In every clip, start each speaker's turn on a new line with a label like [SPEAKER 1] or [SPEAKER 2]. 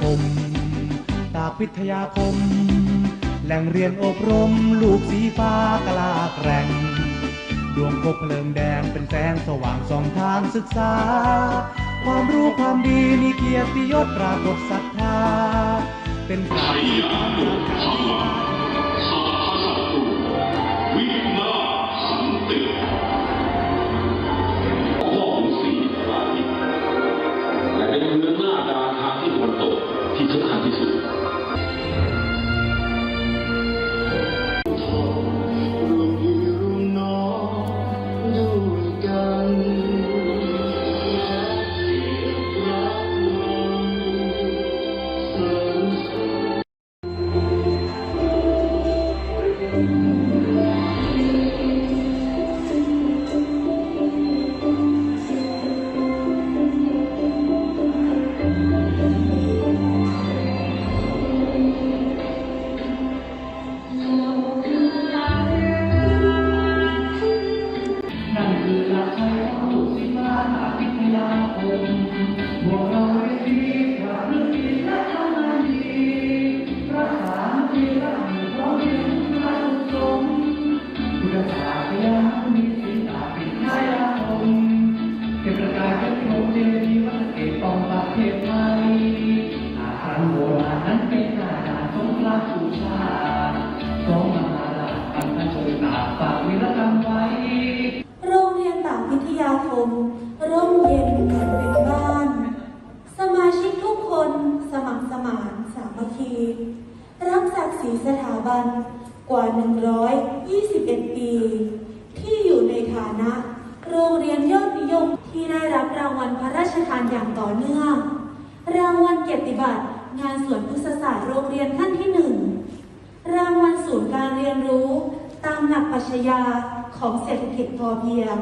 [SPEAKER 1] คม ตากพิทยาคม แหล่งเรียนอบรม ลูกสีฟ้ากลาแกร่ง ดวงคบเพลิงแดงเป็นแสงสว่างส่องทางศึกษา ความรู้ความดีมีเกียรติยศปรากฏศรัทธา เป็นปราชญ์ที่ทำงานการ
[SPEAKER 2] ก
[SPEAKER 3] ว่า
[SPEAKER 4] 121 ปี ที่อยู่ในฐานะ โรงเรียนยอดนิยมที่ได้รับรางวัลพระราชทานอย่างต่อเนื่อง รางวัลเกียรติบัตรงานสวนพฤกษศาสตร์โรงเรียนท่านที่หนึ่งรางวัลศูนย์การเรียนรู้ ตามหลักปรัชญาของเศรษฐกิจพอเพียง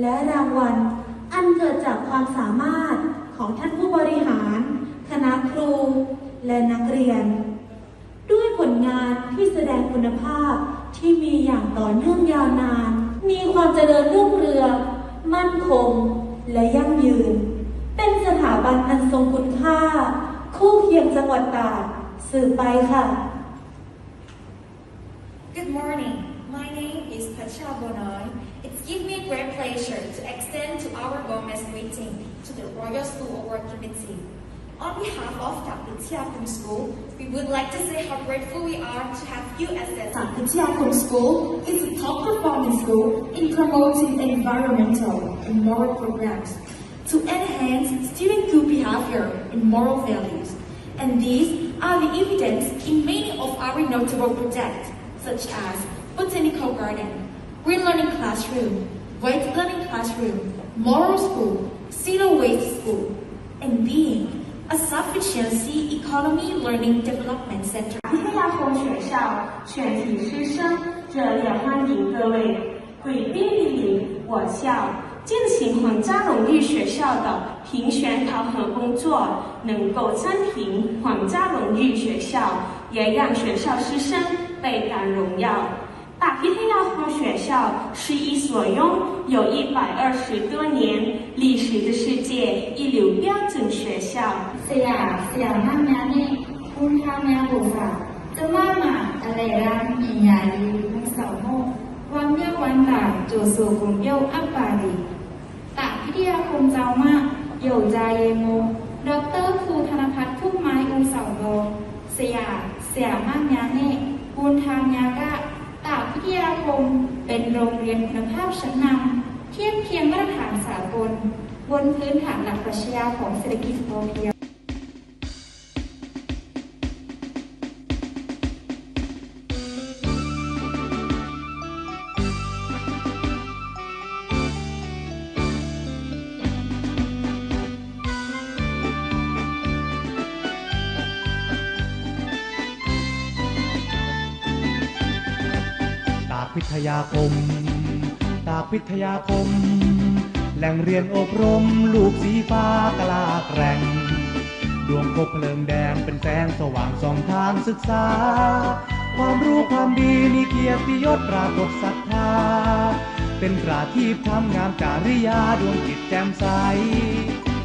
[SPEAKER 4] และรางวัลอันเกิดจากความสามารถของท่านผู้บริหาร คณะครู และนักเรียน ดงคุณภาพที่มีอย่างต่อเนื่องยาวนาน มีความเจริญรุ่งเรือง มั่นคง และยั่งยืน เป็นสถาบันอันทรงคุณค่า คู่เคียงจังหวัดตากสืบไปค่ะ
[SPEAKER 5] Good morning. My name is Pacha Bonoy. It's given me great pleasure to extend to our Gomez greeting to the Royal School Award Committee. On behalf of Tapitiakum School, we would like to say how grateful we are to have you as a
[SPEAKER 6] Tapitiakum School is a top performing school in promoting environmental and moral programs to enhance student good behavior and moral values. And these are the evidence in many of our notable projects, such as Botanical Garden, Green Learning Classroom, White Learning Classroom, Moral School, Zero Waste School, and being a sufficiency economy learning development center.
[SPEAKER 7] 大飞天亚洲学校全体师生热烈欢迎各位贵宾莅临我校进行皇家荣誉学校的评选考核工作能够参评皇家荣誉学校也让学校师生倍感荣耀。大飞天亚洲学校是一所拥有一百二十多年历史的世界一流标准学校。
[SPEAKER 8] สยามสยามห้างเนี่คุณทำแนวบุฟาจะว่ามาอะไรร่างมีใหญ่ทั้งสองโมวันเม่อวันหลังจูสูกุมโยอัปปาดีตักพิทยาคมเจ้ามากโยจาเยโมดอกเตอร์ฟูธนพัฒน์ทุ่มไม้อุสองโมเสียเสียมห้างนั้นี่คุณทางแยากะตาพิทยาคมเป็นโรงเรียนคุณภาพชั้นนำ ทียบเคียงมาตรฐานสากล บนพื้นฐานหลักปรัชญาของเศรษฐกิจพอเพียง
[SPEAKER 1] ตาพิทยาคม ตากพิทยาคม แหล่งเรียนอบรม ลูกสีฟ้ากล้าแกร่ง ดวงคบเพลิงแดงเป็นแสงสว่างส่องทางศึกษา ความรู้ความดีมีเกียรติยศปรากฏศรัทธา เป็นตราที่ทำงามจาริยาดวงจิตแจ่มใส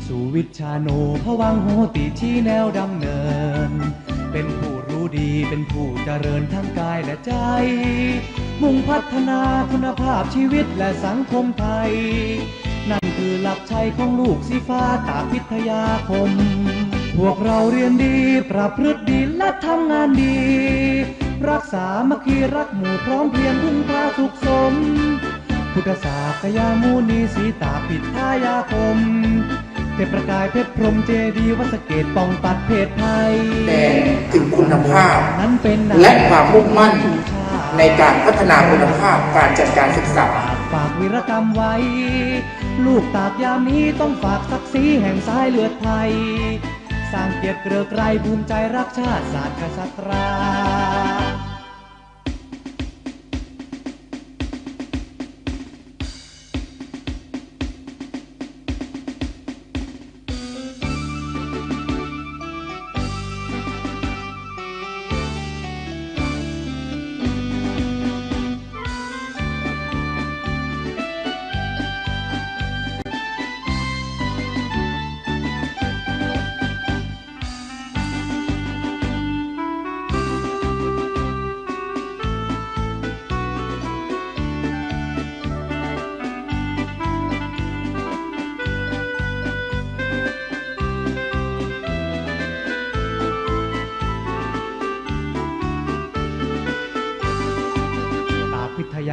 [SPEAKER 1] สุสู่วิชาโนพวังโหติชี้แนวดำเนิน เป็นผู้รู้ดีเป็นผู้เจริญทั้งกายและใจ มุ่งพัฒนาคุณภาพชีวิตและสังคมไทย นั่นคือหลักชัยของลูกสีฟ้าตากพิทยาคม พวกเราเรียนดี ประพฤติดีและทำงานดี รักษามัคคีรักหมู่พร้อมเพรียงพึ่งพาสุขสม พุทธศาสยามูนีสีตาปิดทายาคมเทพประกายเพชรพรหมเจดีย์วัดสะเกตป้องปัดเพศภัย
[SPEAKER 9] แสดงถึงคุณภาพ
[SPEAKER 1] นั้นเป็น
[SPEAKER 9] และความมุ่งมั่น ในการพัฒนาคุณภาพการจัดการศึกษา
[SPEAKER 1] ฝากวิรกรรมไว้ ลูกตากยามนี้ต้องฝากศักดิ์ศรีแห่งสายเลือดไทย สร้างเกียรติเกลือไกรภูมิใจรักชาติศาสตร์กษัตริย์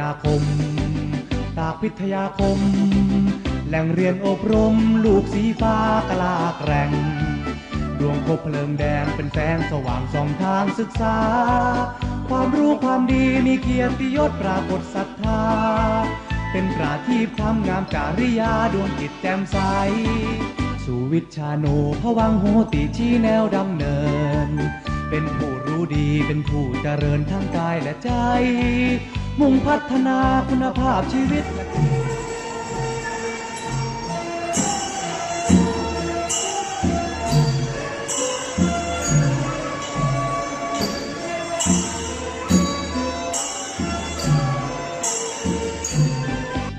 [SPEAKER 1] ากพิทยาคม ตากพิทยาคม แหล่งเรียนอบรมลูกสีฟ้ากลาแกร่ง ดวงคบเพลิงแดงเป็นแสงสว่างส่องทางศึกษา ความรู้ความดีมีเกียรติยศปรากฏศรัทธา เป็นปราทีปทำงามจาริยาดวงจิตแจ่มใสสู่วิชาโนพวังโหติชี้แนวดำเนิน เป็นผู้รู้ดีเป็นผู้เจริญทั้งกายและใจ มุ่งพัฒนาคุณภาพชีวิต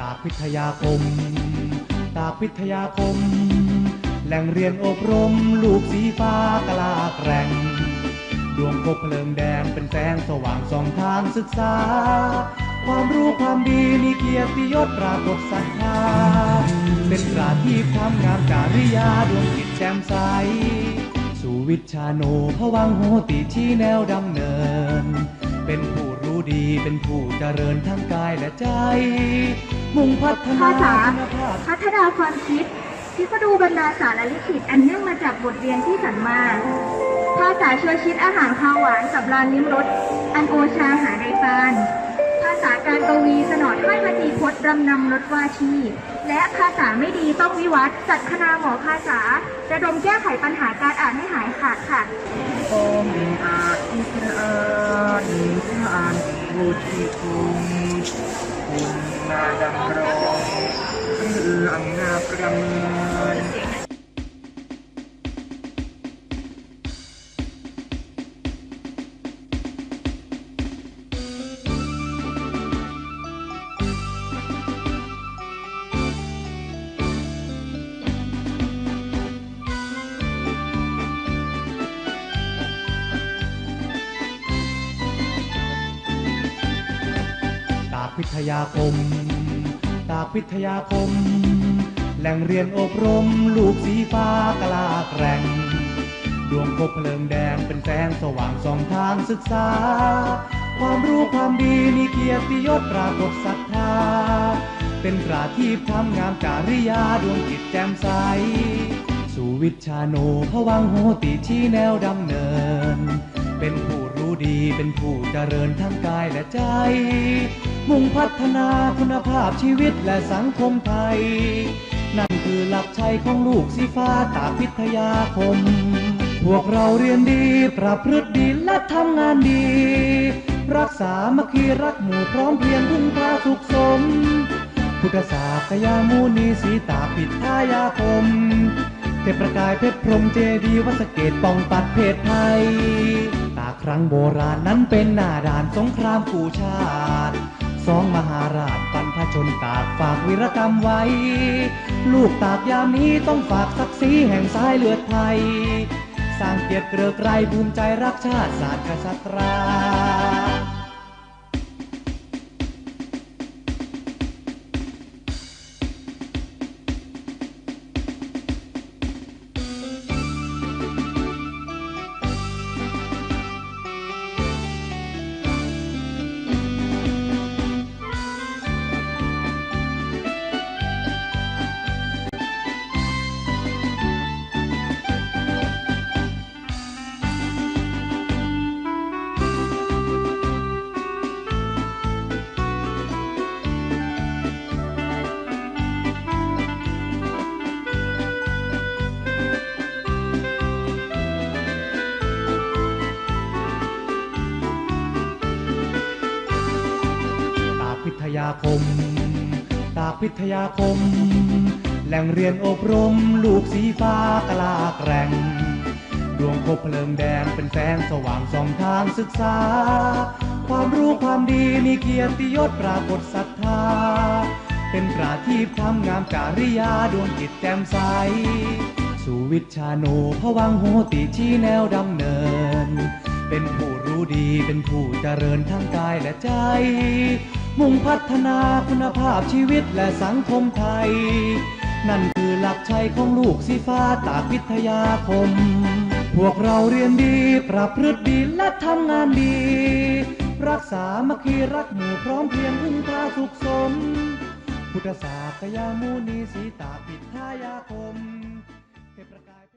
[SPEAKER 1] ตากพิทยาคม ตากพิทยาคม แหล่งเรียนอบรม ลูกสีฟ้ากลาแกร่ง ดวงคบเพลิงแดงเป็นแสงสว่างส่องทางศึกษา ความรู้ความดีมีเกียรติยศปรากฏศรัทธาเป็นปราทีปทำงามจาริยาดวงจิตแจ่มใส สู่วิชาโนพวังโหติชี้แนวดำเนิน เป็นผู้รู้ดีเป็นผู้เจริญทั้งกายและใจ มุ่งพัฒนาพ
[SPEAKER 10] พัฒนาความคิด ที่ก็ดูบรรดาสารลิขิตอันเนื่องมาจากบทเรียนที่สันมาภาษาช่วชิดอาหารข้าวหวานสำราญลิ้มรสอันโอชาหาในปาน ภาษาการกวีสนอถ้อยมตีพจน์รำนำรสวาชี และภาษาไม่ดีต้องวิวัฒน์จัดคณาหมอภาษาระดมแก้ไขปัญหาการอ่านให้หายขาดค่ะ
[SPEAKER 3] องอาจที่เป็นอาจอ่านผู้ที่คุณคุณนาดำรงเรื่องนาประมิน
[SPEAKER 1] ยาคม ตากพิทยาคม แหล่งเรียนอบรม ลูกสีฟ้ากลาแกร่ง ดวงคบเพลิงแดงเป็นแสงสว่างส่องทางศึกษา ความรู้ความดีมีเกียรติยศปรากฏศรัทธา เป็นปราทีปทำงามจาริยาดวงจิตแจ่มใสสู่วิชาโนพวังโหติชี้แนวดำเนิน เป็นผู้ ดีเป็นผู้เจริญทั้งกายและใจ มุ่งพัฒนาคุณภาพชีวิตและสังคมไทย นั่นคือหลักชัยของลูกสีฟ้าตาพิทยาคม พวกเราเรียนดีประพฤติดีและทำงานดี รักษามัคคีรักหมู่พร้อมเพรียงพึ่งพาสุขสม พุทธศาสยามูนีสีตาปิทยาคม เทพประกายเพชรพรหมเจดีย์วัดสเกตป้องปัดเพศภัยตาครั้งโบราณนั้นเป็นหน้าด่านสงครามกูชาติสองมหาราชปันพชนตากฝากวิรกรรมไว้ ลูกตากยามนี้ต้องฝากศักดิ์ศรีแห่งสายเลือดไทย สร้างเกียรติเกลือไกรภูมิใจรักชาติศาสตร์กษัตรา คม ตากพิทยาคม แหล่งเรียนอบรม ลูกสีฟ้ากลาแกร่ง ดวงคบเพลิงแดงเป็นแสงสว่างส่องทางศึกษา ความรู้ความดีมีเกียรติยศปรากฏศรัทธา เป็นปราทีปความงามจาริยาดวงจิตแจ่มใสสู่วิชาโนพวังโหติชี้แนวดำเนิน เป็นผู้รู้ดีเป็นผู้เจริญทั้งกายและใจ มุ่งพัฒนาคุณภาพชีวิตและสังคมไทย นั่นคือหลักชัยของลูกสีฟ้าตากพิทยาคม พวกเราเรียนดีปรับพฤติดีและทำงานดี รักษามัคคีรักหมู่พร้อมเพรียงพึ่งพาสุขสม พุทธศาสตร์กยามูนีสีตากพิทยาคม